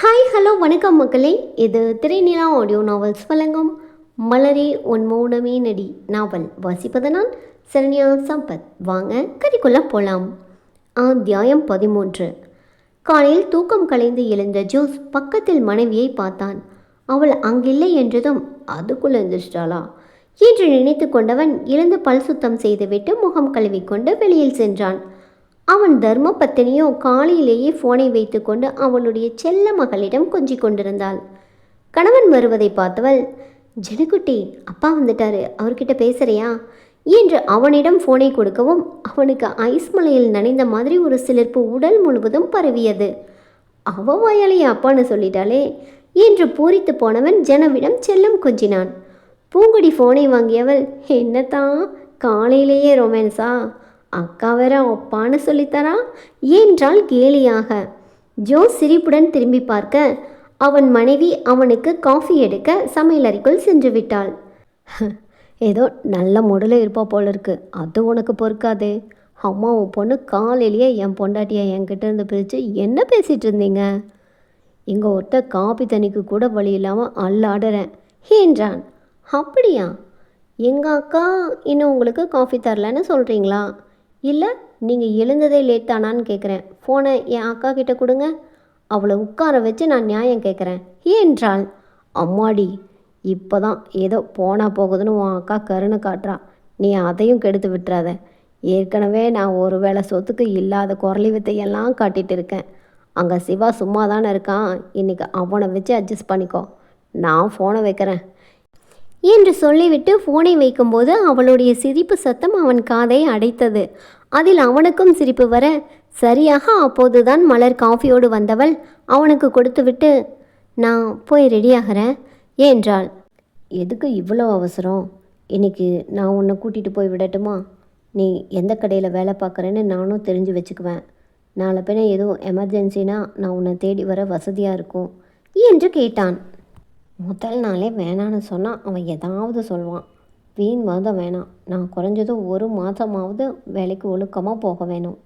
Hi hello வணக்கம் மக்களே. இது திரைநிலா ஆடியோ நாவல்ஸ் வழங்கும் மலரே உன் மௌனமே நடி நாவல். வாசிப்பதனால் சரண்யா சம்பத். வாங்க கறிக்குள்ள போகலாம் அத்தியாயம் பதிமூன்று. காலையில் தூக்கம் கலைந்து எழுந்த ஜோஸ் பக்கத்தில் மனைவியை பார்த்தான். அவள் அங்கில்லை என்றதும் அதுக்குள்ள எழுந்திரிச்சிட்டாளா? என்று நினைத்து கொண்டவன் எழுந்து பல் சுத்தம் செய்துவிட்டு முகம் கழுவிக்கொண்டு வெளியில் சென்றான். அவன் தர்ம காலையிலேயே போனை வைத்துக்கொண்டு அவளுடைய செல்ல மகளிடம் கொஞ்சிக் கொண்டிருந்தாள். கணவன் வருவதை பார்த்தவள் ஜெனக்குட்டி அப்பா வந்துட்டாரு. அவர்கிட்ட பேசுறியா? என்று அவனிடம் போனை கொடுக்கவும் அவனுக்கு ஐஸ் மலையில் நனைந்த மாதிரி ஒரு சிலிர்ப்பு உடல் முழுவதும் பரவியது. அவ வாயாலேயே அப்பான்னு சொல்லிட்டாளே? என்று பூரித்து போனவன் ஜனவிடம் செல்லம் கொஞ்சினான். பூங்குடி ஃபோனை வாங்கியவள் என்னத்தான்? காலையிலேயே ரொமான்ஸா அக்கா வேற ஒப்பான்னு சொல்லித்தரா? என்றால் கேலியாக. ஜோ சிரிப்புடன் திரும்பி பார்க்க அவன் மனைவி அவனுக்கு காஃபி எடுக்க சமையலறைக்குள் சென்று விட்டாள். ஏதோ நல்ல முடல இருப்பா போல இருக்கு. அது உனக்கு பொறுக்காதே. அம்மா உன் பொண்ணு காலையிலேயே என் பொண்டாட்டியை என்கிட்ட இருந்து பிரித்து என்ன பேசிகிட்டு இருந்தீங்க? இங்கே ஒருத்த காபி தண்ணிக்கு கூட வழி இல்லாமல் அல்லாடுறேன் என்றான். அப்படியா? எங்கள் அக்கா இன்னும் உங்களுக்கு காஃபி தரலன்னு சொல்கிறீங்களா இல்லை நீங்கள் எழுந்ததே லேட் தானான்னு கேட்குறேன் ஃபோனை என் அக்கா கிட்ட கொடுங்க. அவளை உட்கார வச்சு நான் நியாயம் கேட்குறேன் ஏன்றால் அம்மாடி இப்போ தான் ஏதோ போனால் போகுதுன்னு உன் அக்கா கருணை காட்டுறா. நீ அதையும் கெடுத்து விட்டுறாத. ஏற்கனவே நான் ஒரு வேளை சொத்துக்கு இல்லாத குரலி வித்தையெல்லாம் காட்டிகிட்டு இருக்கேன். அங்கே சிவா சும்மா தானே இருக்கான். இன்னைக்கு அவனை வச்சு அட்ஜஸ்ட் பண்ணிக்கோ. நான் ஃபோனை வைக்கிறேன். என்று சொல்லிவிட்டு ஃபோனை வைக்கும்போது அவளுடைய சிரிப்பு சத்தம் அவன் காதை அடைத்தது. அதில் அவனுக்கும் சிரிப்பு வர சரியாக அப்போதுதான் மலர் காஃபியோடு வந்தவள். அவனுக்கு கொடுத்துவிட்டு நான் போய் ரெடியாகிறேன். என்றாள். எதுக்கு இவ்வளோ அவசரம்? இன்னைக்கு நான் உன்னை கூட்டிகிட்டு போய் விடட்டுமா? நீ எந்த கடையில் வேலை பார்க்குறேன்னு நானும் தெரிஞ்சு வச்சுக்குவேன். நாளை பின்ன எதுவும் எமர்ஜென்சினா நான் உன்னை தேடி வர வசதியாக இருக்கும். என்று கேட்டான். முதல் நாளே வேணான்னு சொன்னால் அவன் ஏதாவது சொல்வான். வீண் வாதம் வேணாம். நான் குறைஞ்சது ஒரு மாதமாவது வேலைக்கு ஒழுக்கமாக போக வேணும்.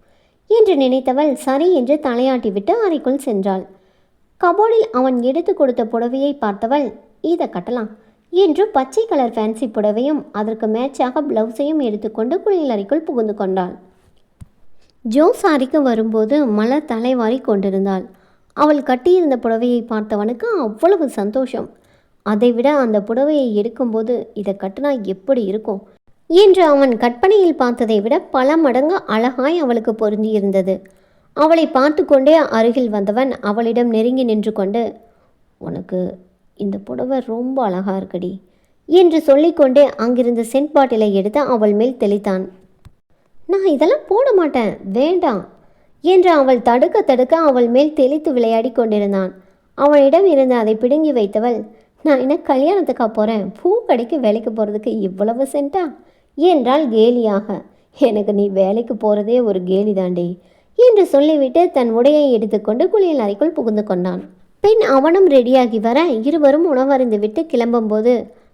என்று நினைத்தவள் சரி என்று தலையாட்டி விட்டு அறைக்குள் சென்றாள். கபோர்டில் அவன் எடுத்து கொடுத்த புடவையை பார்த்தவள் இதை கட்டலாம் என்று பச்சை கலர் ஃபேன்சி புடவையும் அதற்கு மேட்சாக பிளவுஸையும் எடுத்துக்கொண்டு குளியலறைக்குள் புகுந்து கொண்டாள். ஜோ சாரிக்கு வரும்போது மலர் தலைவாரி கொண்டிருந்தாள். அவள் கட்டியிருந்த புடவையை பார்த்தவனுக்கு அவ்வளவு சந்தோஷம். அதைவிட அந்த புடவையை எடுக்கும்போது இதை கட்டினா எப்படி இருக்கும்? என்று அவன் கற்பனையில் பார்த்ததை விட பல மடங்கு அழகாய் அவளுக்கு பொருந்தியிருந்தது. அவளை பார்த்து கொண்டே அருகில் வந்தவன் அவளிடம் நெருங்கி நின்று கொண்டு உனக்கு இந்த புடவை ரொம்ப அழகா இருக்குடி என்று சொல்லிக்கொண்டே அங்கிருந்த சென்ட் பாட்டிலை எடுத்து அவள் மேல் தெளித்தான். நான் இதெல்லாம் போட மாட்டேன் வேண்டாம் என்று அவள் தடுக்க தடுக்க அவள் மேல் தெளித்து விளையாடி கொண்டிருந்தான். அவனிடம் இருந்து அதை பிடுங்கி வைத்தவள் நான் என்ன கல்யாணத்துக்கா போகிறேன் பூ கடைக்கு வேலைக்கு போகிறதுக்கு இவ்வளவு சென்ட்டா என்றால் கேலியாக. எனக்கு நீ வேலைக்கு போகிறதே ஒரு கேலி தாண்டி. என்று சொல்லிவிட்டு தன் உடையை எடுத்துக்கொண்டு குளியல் அறைக்குள் புகுந்து கொண்டான். பின் அவனும் ரெடியாகி வர இருவரும் உணவருந்து விட்டு கிளம்பும்போது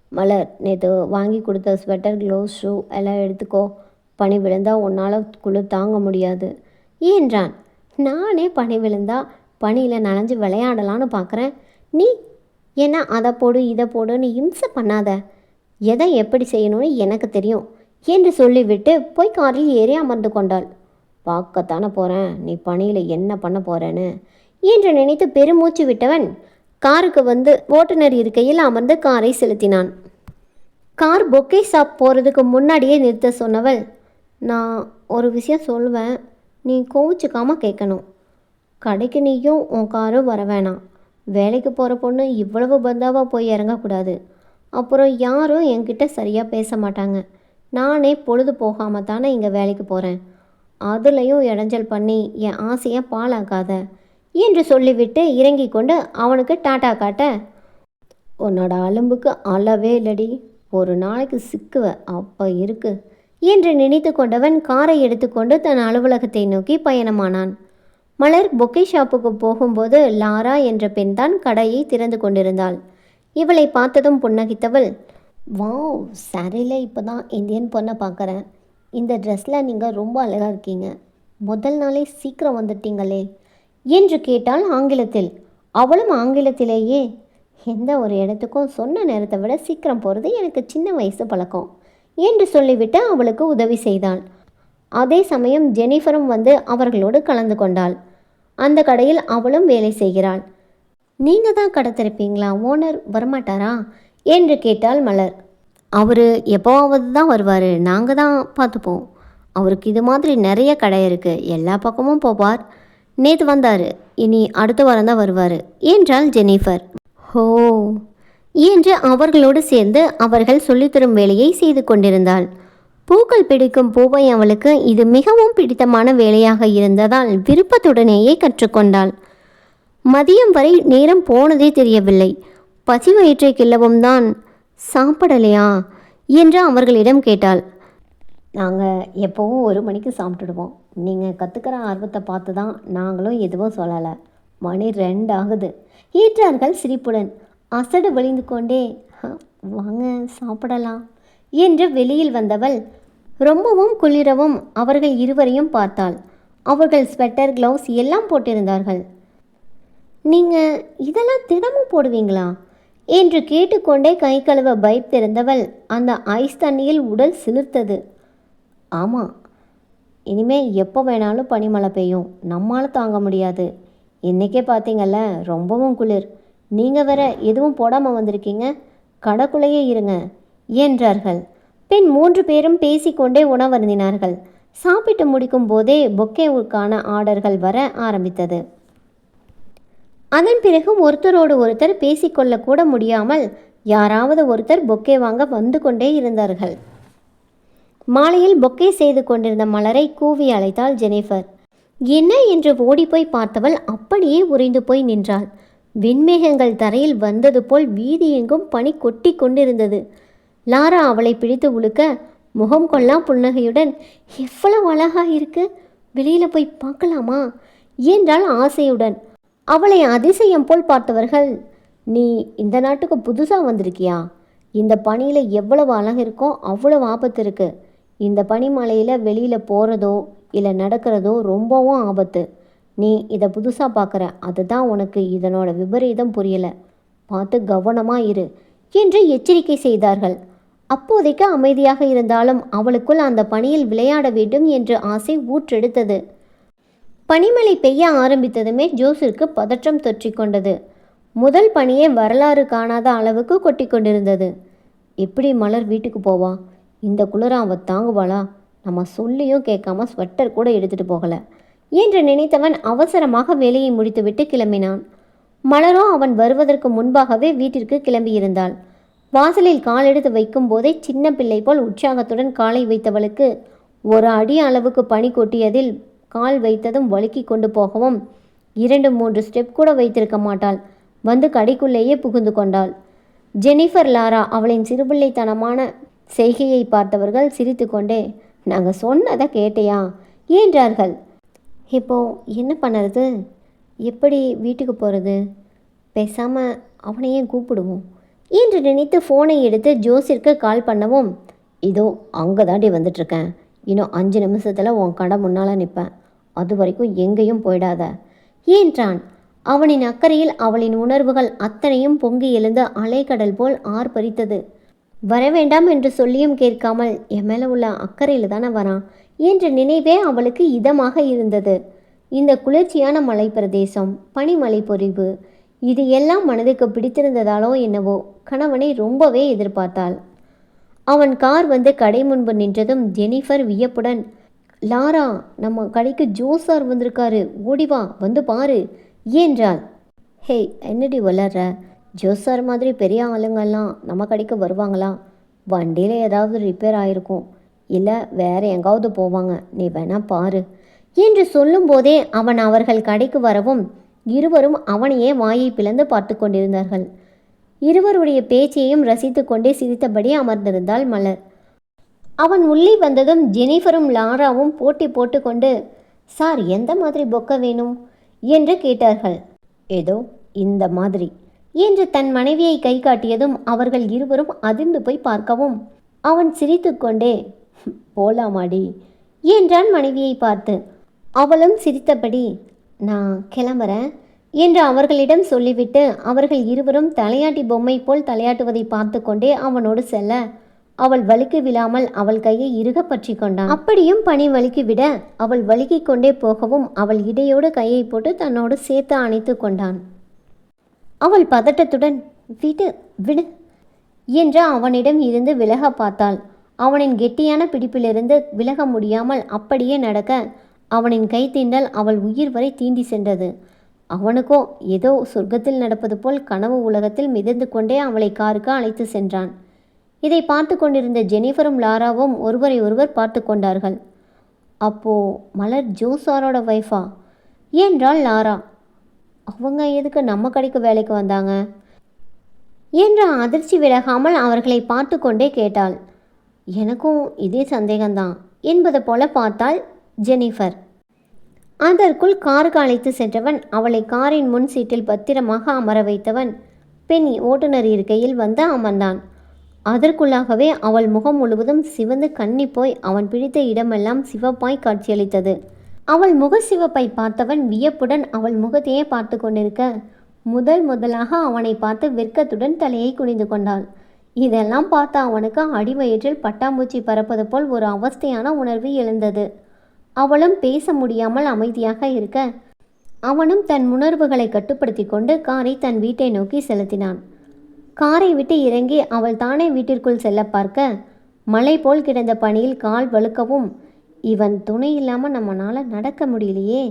மலர் நேற்று வாங்கி கொடுத்த ஸ்வெட்டர் க்ளோஸ் ஷூ எல்லாம் எடுத்துக்கோ. பனி விழுந்தால் உன்னால் குளிர் தாங்க முடியாது. என்றான். நானே பனி விழுந்தா பனியில் நனைஞ்சு விளையாடலான்னு பார்க்குறேன் நீ ஏன்னா அதை போடு இதை போடுன்னு இம்சை பண்ணாத. எதை எப்படி செய்யணும்னு எனக்கு தெரியும் என்று சொல்லிவிட்டு போய் காரில் ஏறி அமர்ந்து கொண்டாள். பார்க்கத்தானே போகிறேன் நீ பணியில் என்ன பண்ண போகிறேன்னு என்று நினைத்து பெருமூச்சு விட்டவன் காருக்கு வந்து ஓட்டுநர் இருக்கையில் அமர்ந்து காரை செலுத்தினான். கார் பொக்கே ஷாப் போகிறதுக்கு முன்னாடியே நிறுத்த சொன்னவள் நான் ஒரு விஷயம் சொல்லுவேன் நீ கோவிச்சுக்காமல் கேட்கணும். கடைக்கு நீயும் உன் காரும் வர வேணாம். வேலைக்கு போகிற பொண்ணு இவ்வளவு பந்தாவாக போய் இறங்கக்கூடாது. அப்புறம் யாரும் என்கிட்ட சரியாக பேச மாட்டாங்க. நானே பொழுது போகாமல் தானே இங்கே வேலைக்கு போகிறேன் அதுலேயும் இடைஞ்சல் பண்ணி என் ஆசையை பாழாக்காத. என்று சொல்லிவிட்டு இறங்கி கொண்டு அவனுக்கு டாட்டா காட்ட உன்னோட அலும்புக்கு அளவே இல்லடி. ஒரு நாளைக்கு சிக்குவ அப்போ இருக்கு. என்று நினைத்து கொண்டவன் காரை எடுத்துக்கொண்டு தன் அலுவலகத்தை நோக்கி பயணமானான். மலர் பொக்கே ஷாப்புக்கு போகும்போது லாரா என்ற பெண்தான் கடையை திறந்து கொண்டிருந்தாள். இவளை பார்த்ததும் புன்னகித்தவள் வாவ் சாரியில் இப்போ தான் இந்தியன் பொண்ணை பார்க்குறேன் இந்த ட்ரெஸ்ஸில் நீங்கள் ரொம்ப அழகாக இருக்கீங்க. முதல் நாளே சீக்கிரம் வந்துட்டீங்களே என்று கேட்டால் ஆங்கிலத்தில். அவளும் ஆங்கிலத்திலேயே. எந்த ஒரு இடத்துக்கும் சொன்ன நேரத்தை விட சீக்கிரம் போகிறது எனக்கு சின்ன வயசு பழக்கம் என்று சொல்லிவிட்டு அவளுக்கு உதவி செய்தாள். அதே சமயம் ஜெனிஃபரும் வந்து அவர்களோடு கலந்து கொண்டாள். அந்த கடையில் அவளும் வேலை செய்கிறாள். நீங்கள் தான் கடை திறப்பீங்களா? ஓனர் வரமாட்டாரா? என்று கேட்டாள் மலர். அவர் எப்போவாவது தான் வருவார். நாங்கள் தான் பார்த்துப்போம். அவருக்கு இது மாதிரி நிறைய கடை இருக்குது எல்லா பக்கமும் போவார். நேற்று வந்தார். இனி அடுத்த வாரம் தான் வருவார் என்றாள் ஜெனிஃபர் ஹோ என்று அவர்களோடு சேர்ந்து அவர்கள் சொல்லித்தரும் வேலையை செய்து கொண்டிருந்தாள். பூக்கள் பிடிக்கும் பூவை அவளுக்கு இது மிகவும் பிடித்தமான வேலையாக இருந்ததால் விருப்பத்துடனேயே கற்றுக்கொண்டாள். மதியம் வரை நேரம் போனதே தெரியவில்லை. பசி வயிற்றை கிள்ளவும் தான் சாப்பிடலையா என்று அவர்களிடம் கேட்டாள். நாங்கள் எப்போவும் ஒரு மணிக்கு சாப்பிட்டுடுவோம். நீங்கள் கற்றுக்கிற ஆர்வத்தை பார்த்து தான் நாங்களும் எதுவும் சொல்லலை. மணி ரெண்டு ஆகுது ஏற்றார்கள் சிரிப்புடன். அசடு வழிந்து கொண்டே வாங்க சாப்பிடலாம் என்று வெளியில் வந்தவள் ரொம்பவும் குளிரவும் அவர்கள் இருவரையும் பார்த்தாள். அவர்கள் ஸ்வெட்டர் க்ளவுஸ் எல்லாம் போட்டிருந்தார்கள். நீங்கள் இதெல்லாம் தினமும் போடுவீங்களா? என்று கேட்டுக்கொண்டே கை கழுவ பைப் திறந்தவள் அந்த ஐஸ் தண்ணியில் உடல் சிலிர்த்தது. ஆமாம் இனிமே எப்போ வேணாலும் பனிமழை பெய்யும். நம்மால் தாங்க முடியாது. இன்றைக்கே பார்த்தீங்கல்ல ரொம்பவும் குளிர். நீங்கள் வேற எதுவும் போடாமல் வந்திருக்கீங்க. கடைக்குள்ளேயே இருங்க என்றார்கள். பின் மூன்று பேரும் பேசிக்கொண்டே உணவருந்தினார்கள் சாப்பிட்டு முடிக்கும் போதே பொக்கேவுக்கான ஆர்டர்கள் வர ஆரம்பித்தது. அதன் பிறகு ஒருத்தரோடு ஒருத்தர் பேசிக்கொள்ளக்கூட முடியாமல் யாராவது ஒருத்தர் பொக்கே வாங்க வந்து கொண்டே இருந்தார்கள். மாலையில் பொக்கே செய்து கொண்டிருந்த மலரை கூவி அழைத்தாள் ஜெனிஃபர். என்ன என்று ஓடிப்போய் பார்த்தவள் அப்படியே உறைந்து போய் நின்றாள். விண்மேகங்கள் தரையில் வந்தது போல் வீதி எங்கும் பனி கொட்டி கொண்டிருந்தது. லாரா அவளை பிடித்து உழுக்க முகம் கொள்ளா புன்னகையுடன் எவ்வளவு அழகாக இருக்கு. வெளியில் போய் பார்க்கலாமா? என்றால் ஆசையுடன். அவளை அதிசயம் போல் பார்த்தவர்கள் நீ இந்த நாட்டுக்கு புதுசாக வந்திருக்கியா? இந்த பனியில் எவ்வளவு அழகு இருக்கோ அவ்வளவு ஆபத்து இருக்கு. இந்த பனிமலையில் வெளியில் போகிறதோ இல்லை நடக்கிறதோ ரொம்பவும் ஆபத்து. நீ இதை புதுசாக பார்க்குற அதுதான் உனக்கு இதனோட விபரீதம் புரியலை. பார்த்து கவனமாக இரு என்று எச்சரிக்கை செய்தார்கள். அப்போதைக்கு அமைதியாக இருந்தாலும் அவளுக்குள் அந்த பனியில் விளையாட வேண்டும் என்று ஆசை ஊற்றெடுத்தது. பனிமழை பெய்ய ஆரம்பித்ததுமே ஜோஸிற்கு பதற்றம் தொற்றிக்கொண்டது முதல் பனியே வரலாறு காணாத அளவுக்கு கொட்டி கொண்டிருந்தது. எப்படி மலர் வீட்டுக்கு போவா? இந்த குளிர அவ தாங்குவாளா? நம்ம சொல்லியும் கேட்காம ஸ்வெட்டர் கூட எடுத்துட்டு போகல என்று நினைத்தவன் அவசரமாக வேலையை முடித்துவிட்டு கிளம்பினான். மலரோ அவன் வருவதற்கு முன்பாகவே வீட்டிற்கு கிளம்பியிருந்தாள். வாசலில் கால் எடுத்து வைக்கும் போதே சின்ன பிள்ளை போல் உற்சாகத்துடன் காலை வைத்தவளுக்கு ஒரு அடி அளவுக்கு பனி கொட்டியதில் கால் வைத்ததும் வழுக்கி கொண்டு போகவும் இரண்டு மூன்று ஸ்டெப் கூட வைத்திருக்க மாட்டாள். வந்து கடைக்குள்ளேயே புகுந்து கொண்டாள். ஜெனிஃபர் லாரா அவளின் சிறுபிள்ளைத்தனமான செய்கையை பார்த்தவர்கள் சிரித்துக்கொண்டே நாங்கள் சொன்னதை கேட்டையா என்றார்கள். இப்போ என்ன பண்ணுறது? எப்படி வீட்டுக்கு போகிறது பேசாமல் அவனையே கூப்பிடுவோம். என்று நினைத்து ஃபோனை எடுத்து ஜோஸிற்கு கால் பண்ணவும் இதோ அங்கே தாண்டி வந்துட்ருக்கேன் இன்னும் அஞ்சு நிமிஷத்தில் உன் கடை முன்னால் நிற்பேன் அது வரைக்கும் எங்கேயும் போயிடாத. என்றான் அவனின் அக்கறையில் அவளின் உணர்வுகள் அத்தனையும் பொங்கி எழுந்து அலைக்கடல் போல் ஆர்ப்பரித்தது. வரவேண்டாம் என்று சொல்லியும் கேட்காமல் என் மேலே உள்ள அக்கறையில் தானே வரான்? என்ற நினைவே அவளுக்கு இதமாக இருந்தது. இந்த குளிர்ச்சியான மலை பிரதேசம் பனிமலை பொறிவு இது எல்லாம் மனதுக்கு பிடித்திருந்ததாலோ என்னவோ கணவனை ரொம்பவே எதிர்பார்த்தாள். அவன் கார் வந்து கடை முன்பு நின்றதும் ஜெனிஃபர் வியப்புடன் லாரா நம்ம கடைக்கு ஜோஸ் சார் வந்திருக்காரு. ஓடிவா வந்து பாரு என்றாள். ஹே என்னடி வளர்ற? ஜோஸ் சார் மாதிரி பெரிய ஆளுங்கள்லாம் நம்ம கடைக்கு வருவாங்களா? வண்டியில் ஏதாவது ரிப்பேர் ஆயிருக்கும். இல்லை வேற எங்காவது போவாங்க. நீ வேணா பாரு என்று சொல்லும்போதே அவன் அவர்கள் கடைக்கு வரவும் இருவரும் அவனையே வாயை பிளந்து பார்த்து கொண்டிருந்தார்கள். இருவருடைய பேச்சையும் ரசித்துக்கொண்டே சிரித்தபடி அமர்ந்திருந்தாள் மலர். அவன் உள்ளே வந்ததும் ஜெனிஃபரும் லாராவும் போட்டி போட்டுக்கொண்டு சார் எந்த மாதிரி பொக்க வேணும்? என்று கேட்டார்கள். ஏதோ இந்த மாதிரி என்று தன் மனைவியை கை காட்டியதும் அவர்கள் இருவரும் அதிர்ந்து போய் பார்க்கவும். அவன் சிரித்துக்கொண்டே போலாமாடி என்றான் மனைவியை பார்த்து. அவளும் சிரித்தபடி நான் கிளம்புறேன் என்று அவர்களிடம் சொல்லிவிட்டு அவர்கள் இருவரும் தலையாட்டி பொம்மை போல் தலையாட்டுவதை பார்த்து கொண்டே அவனோடு செல்ல அவள் வலிக்கு விழாமல் அவள் கையை இறுக பற்றி கொண்டான். அப்படியும் பனி வலிக்கு விட அவள் வலிக்கிக் கொண்டே போகவும் அவள் இடையோடு கையை போட்டு தன்னோடு சேர்த்து அணைத்து கொண்டான். அவள் பதட்டத்துடன் விடு விடு என்று அவனிடம் இருந்து விலக பார்த்தாள். அவனின் கெட்டியான பிடிப்பிலிருந்து விலக முடியாமல் அப்படியே நடக்க அவனின் கை தீண்டல் அவள் உயிர் வரை தீண்டி சென்றது. அவனுக்கோ ஏதோ சொர்க்கத்தில் நடப்பது போல் கனவு உலகத்தில் மிதந்து கொண்டே அவளை காருக்கு அழைத்து சென்றான். இதை பார்த்து கொண்டிருந்த ஜெனிஃபரும் லாராவும் ஒருவரை ஒருவர் பார்த்து கொண்டார்கள். அப்போ மலர் ஜோசாரோட ஒய்ஃபா என்றாள் லாரா? அவங்க எதுக்கு நம்ம கடைக்கு வேலைக்கு வந்தாங்க? என்ற அதிர்ச்சி விலகாமல் அவர்களை பார்த்து கொண்டே கேட்டாள். எனக்கும் இதே சந்தேகம்தான். என்பது போல பார்த்தால் ஜெனிஃபர். அதற்குள் காருக்கு அழைத்து சென்றவன் அவளை காரின் முன் சீட்டில் பத்திரமாக அமர வைத்தவன் பெண் ஓட்டுநர் இருக்கையில் வந்து அமர்ந்தான். அதற்குள்ளாகவே அவள் முகம் முழுவதும் சிவந்து கண்ணி போய் அவன் பிடித்த இடமெல்லாம் சிவப்பாய் காட்சியளித்தது. அவள் முக சிவப்பை பார்த்தவன் வியப்புடன் அவள் முகத்தையே பார்த்து கொண்டிருக்க முதல் முதலாக அவனை பார்த்து வெட்கத்துடன் தலையை குனிந்து கொண்டாள். இதெல்லாம் பார்த்த அவனுக்கு அடிவயிற்றில் பட்டாம்பூச்சி பறப்பது போல் ஒரு அவஸ்தையான உணர்வு எழுந்தது. அவளும் பேச முடியாமல் அமைதியாக இருக்க அவனும் தன் உணர்வுகளை கட்டுப்படுத்தி கொண்டு காரை தன் வீட்டை நோக்கி செலுத்தினான். காரை விட்டு இறங்கி அவள் தானே வீட்டிற்குள் செல்ல பார்க்க மலை போல் கிடந்த பனியில் கால் வழுக்கவும் இவன் துணை இல்லாமல் நம்மளால் நடக்க முடியலையே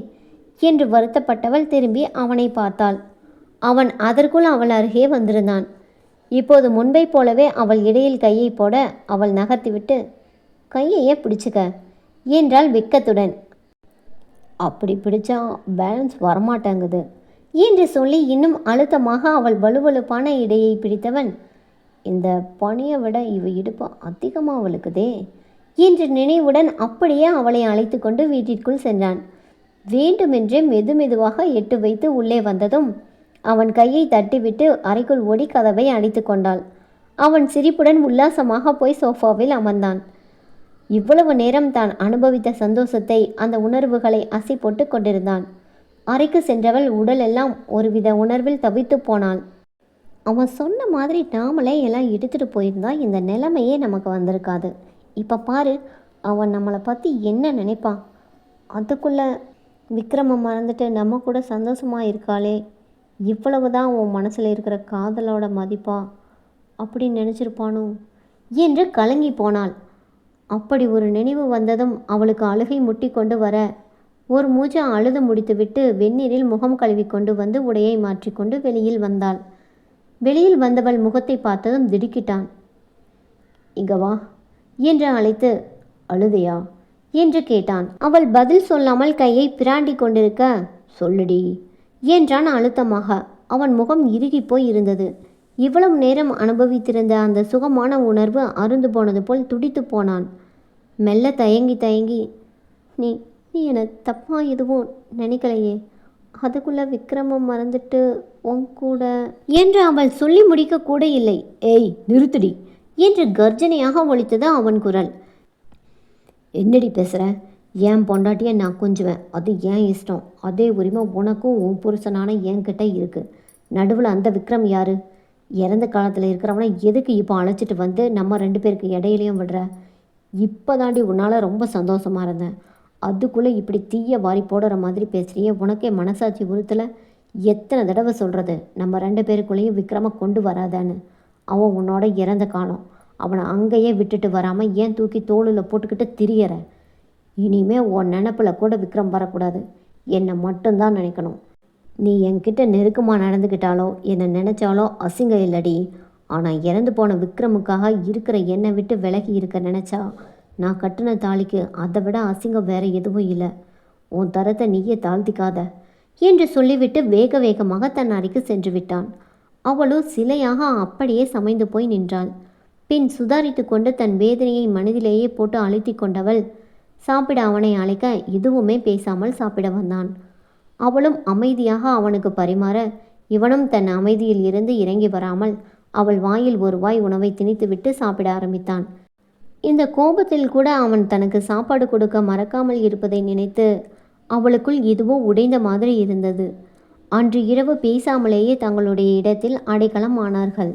என்று வருத்தப்பட்டவள் திரும்பி அவனை பார்த்தாள். அவன் அதற்குள் அவள் அருகே வந்திருந்தான். இப்போது முன்பை போலவே அவள் இடையில் கையை போட அவள் நகர்த்திவிட்டு கையையே பிடிச்சுக்க? என்றாள் வெக்கத்துடன் அப்படி பிடிச்சா பேலன்ஸ் வரமாட்டேங்குது என்று சொல்லி இன்னும் அழுத்தமாக அவள் வலுவலுப்பான இடையை பிடித்தவன் இந்த பணியை விட இவ இடுப்பு அதிகமாக அவளுக்குதே என்று நினைவுடன் அப்படியே அவளை அழைத்து கொண்டு வீட்டிற்குள் சென்றான். வேண்டுமென்றே மெது மெதுவாக எட்டு வைத்து உள்ளே வந்ததும் அவன் கையை தட்டிவிட்டு அறைக்குள் ஓடி கதவை அடித்து கொண்டாள். அவன் சிரிப்புடன் உல்லாசமாக போய் சோஃபாவில் அமர்ந்தான். இவ்வளவு நேரம் தான் அனுபவித்த சந்தோஷத்தை அந்த உணர்வுகளை அசை போட்டு கொண்டிருந்தான். அறைக்கு சென்றவள் உடலெல்லாம் ஒருவித உணர்வில் தவித்து போனாள். அவன் சொன்ன மாதிரி நாமளே எல்லாம் எடுத்துகிட்டு போயிருந்தா இந்த நிலைமையே நமக்கு வந்திருக்காது. இப்போ பாரு அவன் நம்மளை பற்றி என்ன நினைப்பான் அதுக்குள்ளே விக்ரம மறந்துட்டு நம்ம கூட சந்தோஷமாக இருக்காளே. இவ்வளவு தான் உன் மனசில் இருக்கிற காதலோட மதிப்பா? அப்படின்னு நினச்சிருப்பானோ? என்று கலங்கி போனாள். அப்படி ஒரு நினைவு வந்ததும் அவளுக்கு அழுகை முட்டி கொண்டு வர ஒரு மூச்சை அழுது முடித்துவிட்டு வெந்நீரில் முகம் கழுவி கொண்டு வந்து உடையை மாற்றிக்கொண்டு வெளியில் வந்தாள். வெளியில் வந்தவள் முகத்தை பார்த்ததும் திடுக்கிட்டான். இங்க வா என்று அழைத்து அழுதையா? என்று கேட்டான். அவள் பதில் சொல்லாமல் கையை பிராண்டி கொண்டிருக்க சொல்லுடி என்றான் அழுத்தமாக. அவன் முகம் இறுகி போய் இருந்தது. இவ்வளவு நேரம் அனுபவித்திருந்த அந்த சுகமான உணர்வு அருந்து போனது போல் துடித்து போனான். மெல்ல தயங்கி தயங்கி நீ நீ என்னை தப்பாக எதுவும் நினைக்கலையே? அதுக்குள்ளே விக்ரமம் மறந்துட்டு உன் கூட என்று அவள் சொல்லி முடிக்க கூட இல்லை. ஏய் நிறுத்துடி என்று கர்ஜனையாக ஒழித்தது அவன் குரல். என்னடி பேசுகிற ஏன் பொண்டாட்டியை நான் கொஞ்சுவேன். அது ஏன் இஷ்டம். அதே உரிமை உனக்கும் உன் புருஷனான என்கிட்ட இருக்குது நடுவில் அந்த விக்ரம் யாரு? இறந்த காலத்தில் இருக்கிறவனை எதுக்கு இப்போ அழைச்சிட்டு வந்து நம்ம ரெண்டு பேருக்கு இடையிலையும் விடுற? இப்போ தாண்டி உன்னால் ரொம்ப சந்தோஷமாக இருந்தேன். அதுக்குள்ளே இப்படி தீய வாரி போடுற மாதிரி பேசுகிறியே உனக்கே மனசாட்சி உறுத்தில்? எத்தனை தடவை சொல்கிறது நம்ம ரெண்டு பேருக்குள்ளேயும் விக்ரம கொண்டு வராதான்னு. அவன் உன்னோட இறந்த காலம். அவனை அங்கேயே விட்டுட்டு வராமல் ஏன் தூக்கி தோளில் போட்டுக்கிட்டு திரியற? இனிமே உன் நினப்பில் கூட விக்ரம் வரக்கூடாது. என்னை மட்டும்தான் நினைக்கணும். நீ என்கிட்ட நெருக்கமாக நடந்துக்கிட்டாலோ என்னை நினச்சாலோ அசிங்கம் இல்லடி. ஆனால் இறந்து போன விக்ரமுக்காக இருக்கிற என்னை விட்டு விலகி இருக்க நினச்சா நான் கட்டின தாலிக்கு அதை விட அசிங்கம் வேற எதுவும் இல்லை. உன் தரத்தை நீயே தாழ்த்திக்காத என்று சொல்லிவிட்டு வேக வேகமாக தன் அறைக்கு சென்று விட்டான். அவளோ சிலையாக அப்படியே சமைந்து போய் நின்றாள். பின் சுதாரித்து கொண்டு தன் வேதனையை மனதிலேயே போட்டு அழுத்தி கொண்டவள் சாப்பிட அவனை அழைக்க எதுவுமே பேசாமல் சாப்பிட வந்தான். அவளும் அமைதியாக அவனுக்கு பரிமாற இவனும் தன் அமைதியில் இருந்து இறங்கி வராமல் அவள் வாயில் ஒரு வாய் உணவை திணித்துவிட்டு சாப்பிட ஆரம்பித்தான். இந்த கோபத்தில் கூட அவன் தனக்கு சாப்பாடு கொடுக்க மறக்காமல் இருப்பதை நினைத்து அவளுக்குள் எதுவோ உடைந்த மாதிரி இருந்தது. அன்று இரவு பேசாமலேயே தங்களுடைய இடத்தில் அடைக்கலம் ஆனார்கள்.